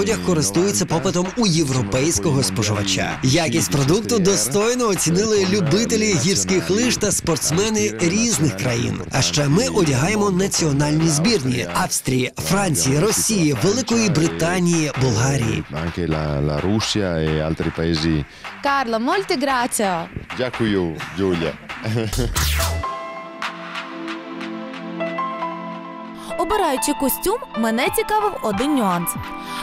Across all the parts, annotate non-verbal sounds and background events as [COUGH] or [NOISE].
Одяг користується попитом у європейського споживача. Якість продукту достойно оцінили любителі гірських лиж та спортсмени різних країн. А ще ми одягаємо національні збірні Австрії, Франції, Росії, Великої Британії, Болгарії. Carlo, molte grazie. Дякую, Giulia. Обираючи костюм, мене цікавив один нюанс.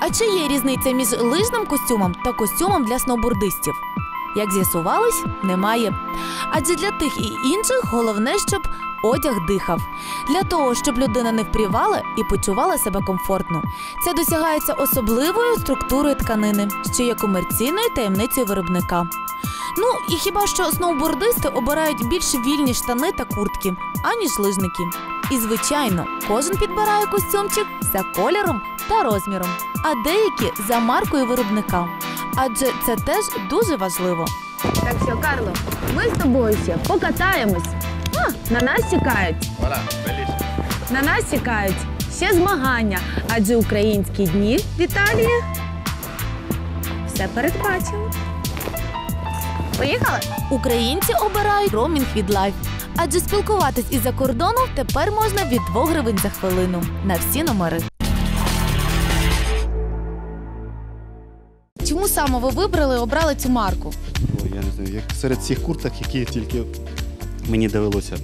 А чи є різниця між лижним костюмом та костюмом для сноубордистів? Як з'ясувалось, немає. Адже для тих і інших головне, щоб одяг дихав. Для того, щоб людина не впрівала і почувала себе комфортно. Це досягається особливою структурою тканини, що є комерційною таємницею виробника. Ну і хіба що сноубордисти обирають більш вільні штани та куртки, аніж лижники. І звичайно, кожен підбирає костюмчик за кольором та розміром, а деякі за маркою виробника. Адже це теж дуже важливо. Так що, Карло, ми з тобою ще покатаємось. А, на нас чекають. На нас чекають ще змагання, адже українські дні в Італії все передбачили. Поїхали? Українці обирають роумінг від лайф. Адже спілкуватись із-за кордону тепер можна від 2 гривень за хвилину на всі номери. Чому саме ви вибрали, обрали цю марку? Ой, я не знаю, як серед всіх курток, які тільки мені довелося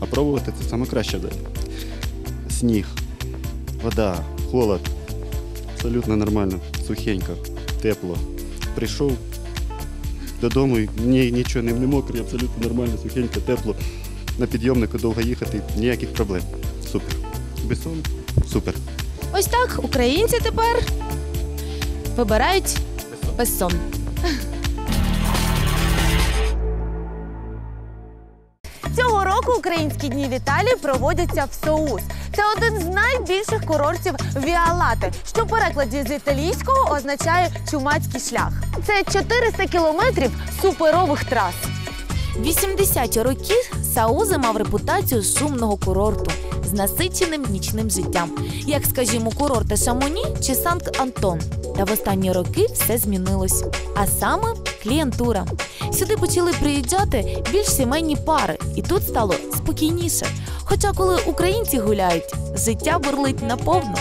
опробувати, це саме краще. Сніг, вода, холод. Абсолютно нормально, сухенько, тепло. Прийшов додому, ні, нічого не, не мокрий, абсолютно нормально, сухенько, тепло. На підйомнику довго їхати, ніяких проблем. Супер. Бессон, супер. Ось так українці тепер вибирають безсон. Цього року українські дні в Італії проводяться в Соус. Це один з найбільших курортів Віалати, що в перекладі з італійського означає чумацький шлях. Це 400 кілометрів суперових трас. 80-ті роки Сауза мав репутацію шумного курорту з насиченим нічним життям, як, скажімо, курорти Шамоні чи Санкт-Антон. Та в останні роки все змінилось. А саме клієнтура. Сюди почали приїжджати більш сімейні пари, і тут стало спокійніше. Хоча, коли українці гуляють, життя бурлить наповно.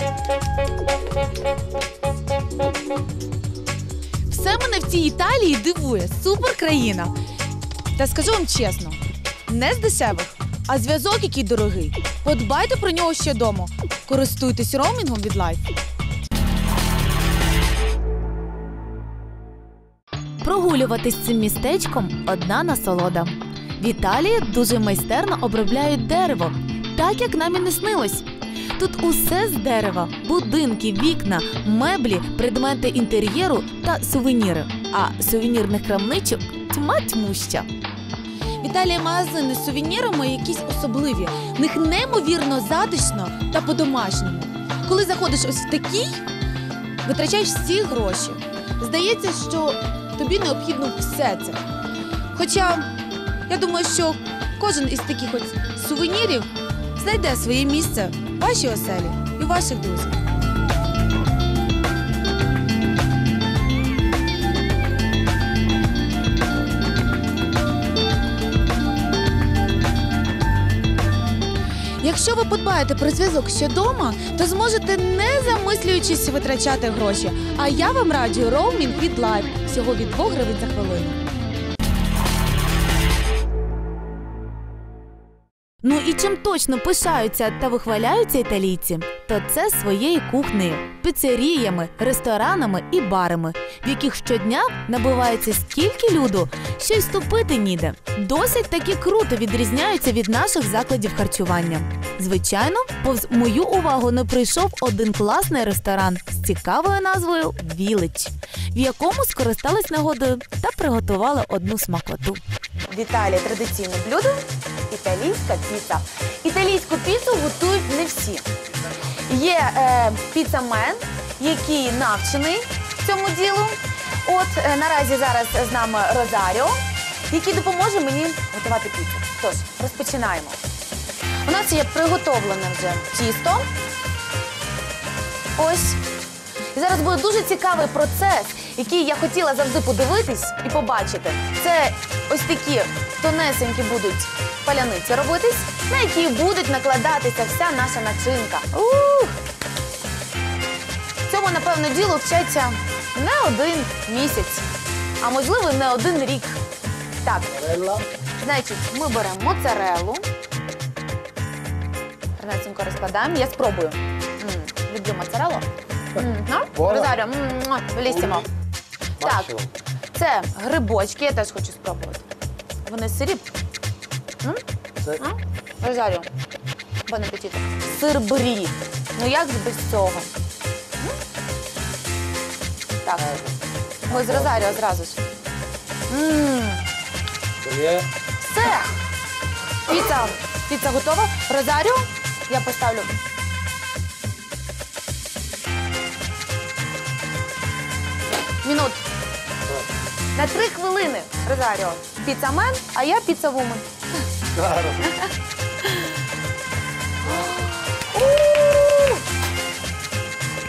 Все мене в цій Італії дивує. Супер країна. Та скажу вам чесно, не з дешевих, а зв'язок, який дорогий. Подбайте про нього ще дома. Користуйтесь роумінгом від лайф. Прогулюватись цим містечком одна насолода. В Італії дуже майстерно обробляють дерево, так як нам і не снилось. Тут усе з дерева: будинки, вікна, меблі, предмети інтер'єру та сувеніри. А сувенірних крамничок тьма тьмуща. Італії магазини з сувенірами якісь особливі. В них неймовірно затишно та по-домашньому. Коли заходиш ось в такий, витрачаєш всі гроші. Здається, що тобі необхідно все це. Хоча я думаю, що кожен із таких ось сувенірів знайде своє місце в вашій оселі і ваших друзів. Якщо ви подбаєте про зв'язок ще дома, то зможете не замислюючись витрачати гроші. А я вам раджу роумінг від лайф всього від 2 гривень за хвилину. Ну і чим точно пишаються та вихваляються італійці, то це своєю кухнею, піцеріями, ресторанами і барами, в яких щодня набувається стільки люду, що й ступити ніде. Досить таки круто відрізняються від наших закладів харчування. Звичайно, повз мою увагу не прийшов один класний ресторан з цікавою назвою Вілич, в якому скористались нагодою та приготували одну смакоту. В Італії традиційне блюдо італійська піца. Італійську піцу готують не всі. Є е, піцамен, який навчений цьому ділу. От е, наразі зараз з нами Розаріо, який допоможе мені готувати піцу. Тож, розпочинаємо. У нас є приготовлене вже тісто. Ось. І зараз буде дуже цікавий процес, який я хотіла завжди подивитись і побачити. Це ось такі тонесенькі будуть паляниці робитись, на які будуть накладатися вся наша начинка. Ух! Цьому, напевно, ділу вчаться не один місяць, а можливо, не один рік. Так, значить, ми беремо моцарелу. Гарнесенько розкладаємо. Я спробую. М, люблю моцарелу. [LAUGHS] Мгм. Розаріо, муа, белісімо. Так, це грибочки, я теж хочу спробувати. Вони сирі. М? Розаріо. Бон апетиту. Сир брі. Ну як ж без цього? М? Так. Ми з Розаріо зразу ж. М. Все. Піца. Піца готова. Розаріо. Я поставлю. На три хвилини. Розаріо. Піцамен, а я піцавумен.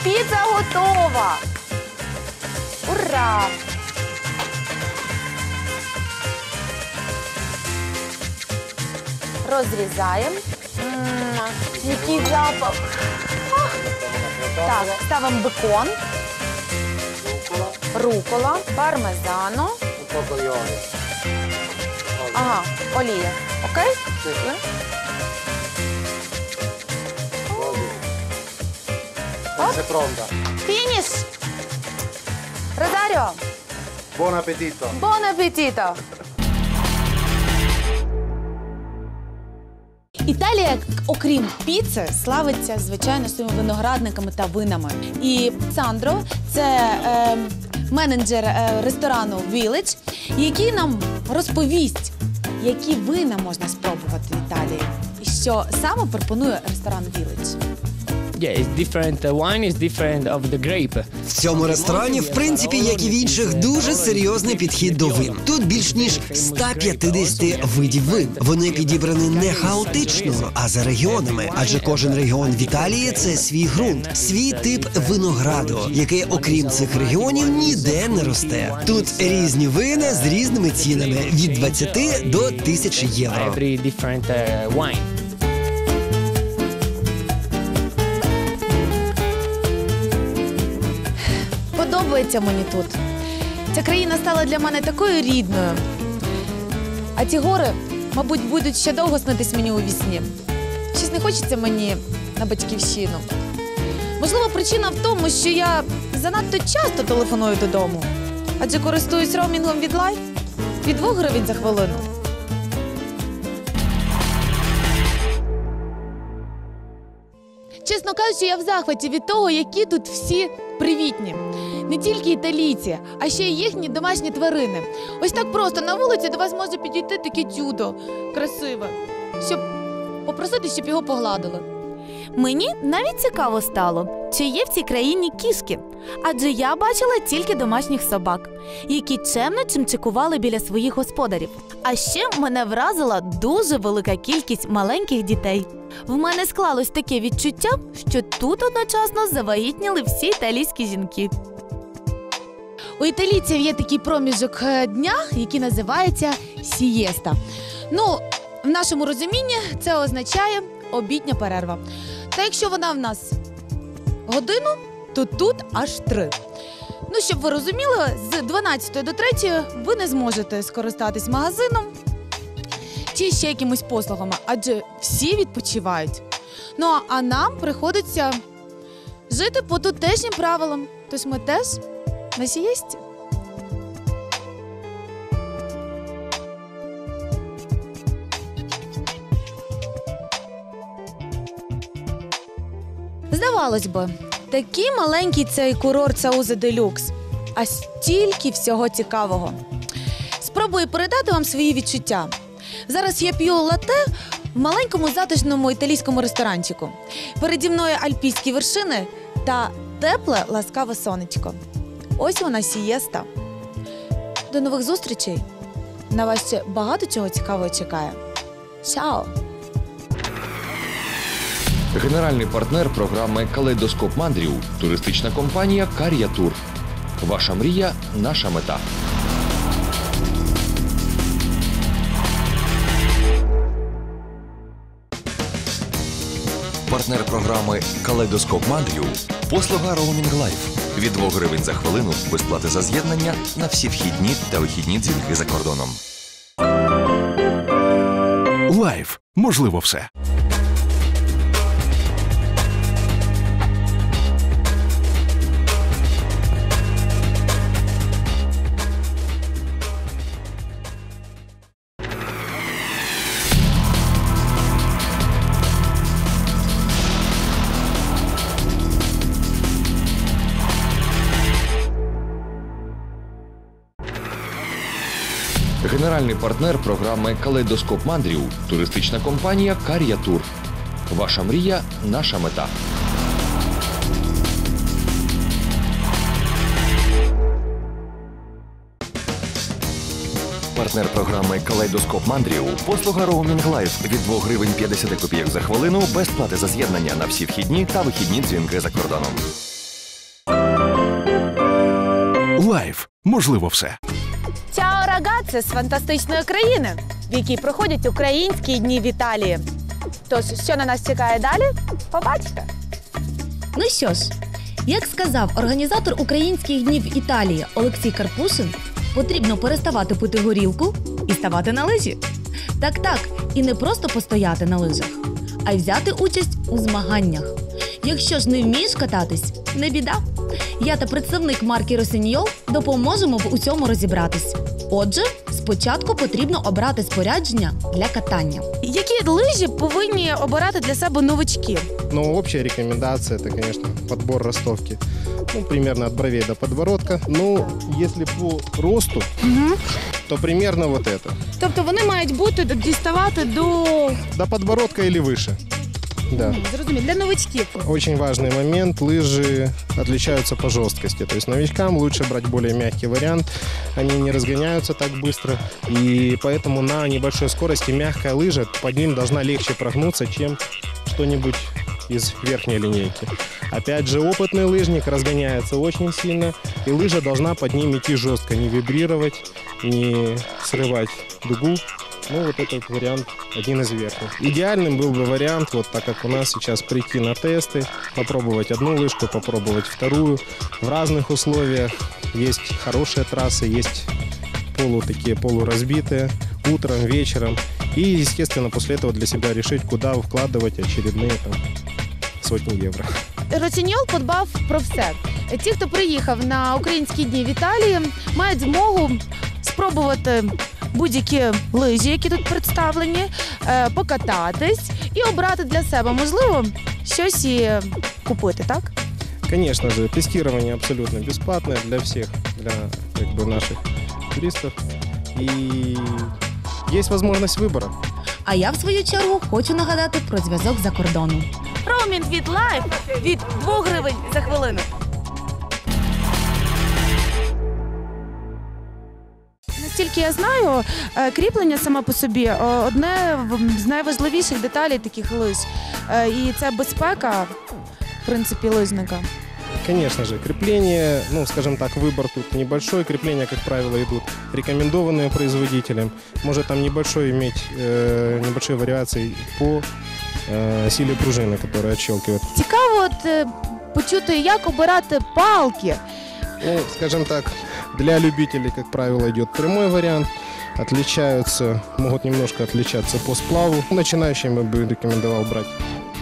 Піца готова. Ура! Розрізаємо. Який запах. Так, ставимо бекон, рукола, пармезано. Ага, олія. Окей? Є? Sei pronta. Фініш! Розаріо, Buon appetito. бон апетіто! Італія, окрім піци, славиться звичайно своїми виноградниками та винами. І Сандро це е, менеджер е, ресторану Village, який нам розповість, які вина можна спробувати в Італії, що саме пропонує ресторан Village. Yeah, it's different. Wine is different of the grape. В цьому ресторані, в принципі, як і в інших, дуже серйозний підхід до вин. Тут більш ніж 150 видів вин. Вони підібрані не хаотично, а за регіонами. Адже кожен регіон в Італії це свій ґрунт, свій тип винограду, який, окрім цих регіонів, ніде не росте. Тут різні вина з різними цінами від 20 до 1000 євро. Подобається мені тут. Ця країна стала для мене такою рідною. А ті гори, мабуть, будуть ще довго снитись мені у вісні. Щось не хочеться мені на батьківщину. Можливо, причина в тому, що я занадто часто телефоную додому, адже користуюсь роумінгом від лайф від 2 гривень за хвилину. Чесно кажучи, я в захваті від того, які тут всі привітні. Не тільки італійці, а ще й їхні домашні тварини. Ось так просто на вулиці до вас може підійти таке чудо красиве, щоб попросити, щоб його погладили. Мені навіть цікаво стало, чи є в цій країні кішки. Адже я бачила тільки домашніх собак, які чемно чимчикували біля своїх господарів. А ще мене вразила дуже велика кількість маленьких дітей. В мене склалось таке відчуття, що тут одночасно завагітніли всі італійські жінки. У італійців є такий проміжок е, дня, який називається сієста. Ну, в нашому розумінні це означає обідня перерва. Та якщо вона в нас годину, то тут аж три. Ну, щоб ви розуміли, з 12 до 3 ви не зможете скористатись магазином чи ще якимись послугами, адже всі відпочивають. Ну а нам приходиться жити по тутешнім правилам. Тож ми теж на сієсті. Здавалось би, такий маленький цей курорт Сауза Делюкс, а стільки всього цікавого. Спробую передати вам свої відчуття. Зараз я п'ю лате в маленькому затишному італійському ресторанчику. Переді мною альпійські вершини та тепле ласкаве сонечко. Ось вона сієста. До нових зустрічей. На вас ще багато чого цікавого чекає. Чао! Генеральний партнер програми Калейдоскоп мандрів туристична компанія Кар'я Тур. Ваша мрія наша мета. Партнер програми Калейдоскоп мандрів послуга Роумінг Лайф Від 2 гривень за хвилину без плати за з'єднання на всі вхідні та вихідні дзвінки за кордоном. Лайф. Можливо, все. Генеральний партнер програми Калейдоскоп мандрів туристична компанія Кар'я Тур. Ваша мрія наша мета. Партнер програми Калейдоскоп мандрів послуга Roaming Life від 2 гривень 50 копійок за хвилину без плати за з'єднання на всі вхідні та вихідні дзвінки за кордоном. Лайф. Можливо, все. Рагаце з фантастичної країни, в якій проходять українські дні в Італії. Тож, що на нас чекає далі? Побачите. Ну що ж, як сказав організатор українських днів Італії Олексій Карпушин, потрібно переставати пити горілку і ставати на лижі. Так, так, і не просто постояти на лижах, а й взяти участь у змаганнях. Якщо ж не вмієш кататись, не біда. Я та представник марки Росіньол допоможемо в усьому розібратись. Отже, спочатку потрібно обрати спорядження для катання. Які лижі повинні обирати для себе новички? Но общая рекомендация это, конечно, подбор ростовки. Ну, примерно от бровей до подбородка. Ну, если по росту, то примерно вот это. Тобто вони мають бути діставати до До подбородка или выше. Да. зрозуміло, для новичків. Очень важный момент. Лыжи отличаются по жесткости. То есть новичкам лучше брать более мягкий вариант. Они не разгоняются так быстро. И поэтому на небольшой скорости мягкая лыжа под ним должна легче прогнуться, чем что-нибудь из верхней линейки. Опять же, опытный лыжник разгоняется очень сильно, и лыжа должна под ним идти жестко, не вибрировать, не срывать дугу. Ну, вот этот вариант один из верхних. Идеальным был бы вариант, вот так как у нас сейчас прийти на тесты, попробовать одну лыжку, попробовать вторую в разных условиях. Есть хорошие трассы, есть полу такие полуразбитые, утром, вечером. И, естественно, после этого для себя решить, куда вкладывать очередные там, сотни евро. Роціньол подбав про все. Ті, хто приїхав на українські дні в Італії, мають змогу спробувати будь-які лижі, які тут представлені, е, покататись і обрати для себе, можливо, щось і купити, так? Конечно же, тестирование абсолютно бесплатное для всех, для как бы, наших туристов. И есть возможность выбора. А я, в свою чергу, хочу нагадати про зв'язок за кордоном. Роумінг від лайф від 2 гривень за хвилину. Наскільки я знаю, е, кріплення саме по собі е, одне в- з найважливіших деталей таких лиж. Е, І це безпека, в принципі, лижника. Конечно же, крепление, ну, скажем так, выбор тут небольшой. Крепления, как правило, идут рекомендованные производителем. Может там небольшой иметь э, небольшие вариации по э, силе пружины, которая отщелкивает. Цікаво от, е, почути, як обирати палки. Ну, скажем так, для любителей, как правило, идет прямой вариант. Отличаются, могут немножко отличаться по сплаву. Начинающим я бы рекомендовал брать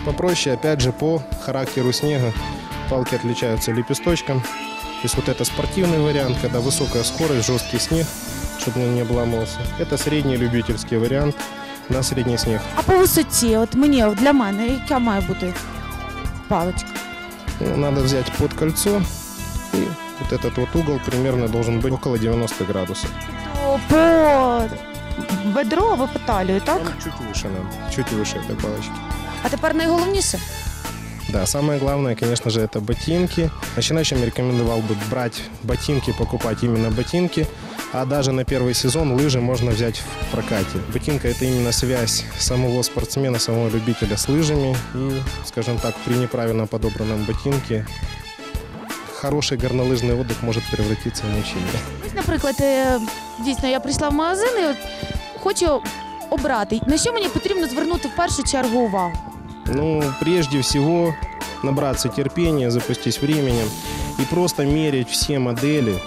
попроще, опять же, по характеру снега. Палки отличаются лепесточком. То есть вот это спортивный вариант, когда высокая скорость, жесткий снег, чтобы он не обламывался. Это средний любительский вариант на средний снег. А по висоті, от мені, от для мене, яка має бути паличка? Ну, Надо взять под кольцо и вот этот вот угол примерно должен быть около 90 градусов. По бедро або по талію, так? Чуть выше надо, чуть выше этой палочки. А тепер найголовніше. Да, самое главное, конечно же, это ботинки. Начинающим рекомендовал бы брать ботинки, покупать именно ботинки. А даже на первый сезон лыжи можно взять в прокате. Ботинка – это именно связь самого спортсмена, самого любителя с лыжами. И, скажем так, при неправильно подобранном ботинке хороший горнолыжный отдых может превратиться в мучение. Ось, наприклад, е, дійсно, я прийшла в магазин і от хочу обрати. На що мені потрібно звернути в першу чергу увагу? Ну, прежде всего, набраться терпения, запастись временем и просто мерить все модели,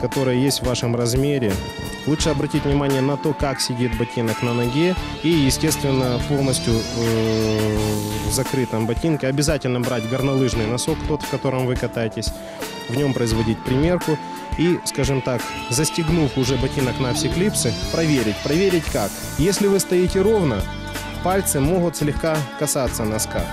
которые есть в вашем размере. Лучше обратить внимание на то, как сидит ботинок на ноге и, естественно, полностью э, в закрытом ботинке. Обязательно брать горнолыжный носок, тот, в котором вы катаетесь, в нем производить примерку и, скажем так, застегнув уже ботинок на все клипсы, проверить. Проверить как? Если вы стоите ровно, пальцы могут слегка касаться носка.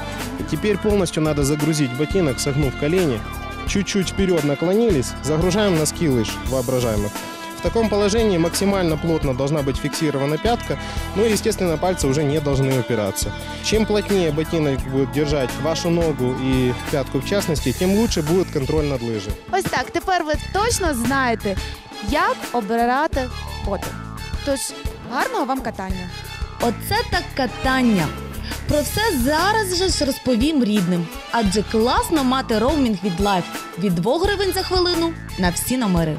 Теперь полностью надо загрузить ботинок, согнув колени, чуть-чуть вперед наклонились, загружаем носки лыж воображаемых. В таком положении максимально плотно должна быть фиксирована пятка, ну и, естественно, пальцы уже не должны упираться. Чем плотнее ботинок будет держать вашу ногу и пятку в частности, тем лучше будет контроль над лыжей. Ось так, тепер ви точно знаєте, як обирати потім. Тож, гарного вам катання. Оце так катання. Про все зараз же ж розповім рідним. Адже класно мати роумінг від лайф від 2 гривень за хвилину на всі номери.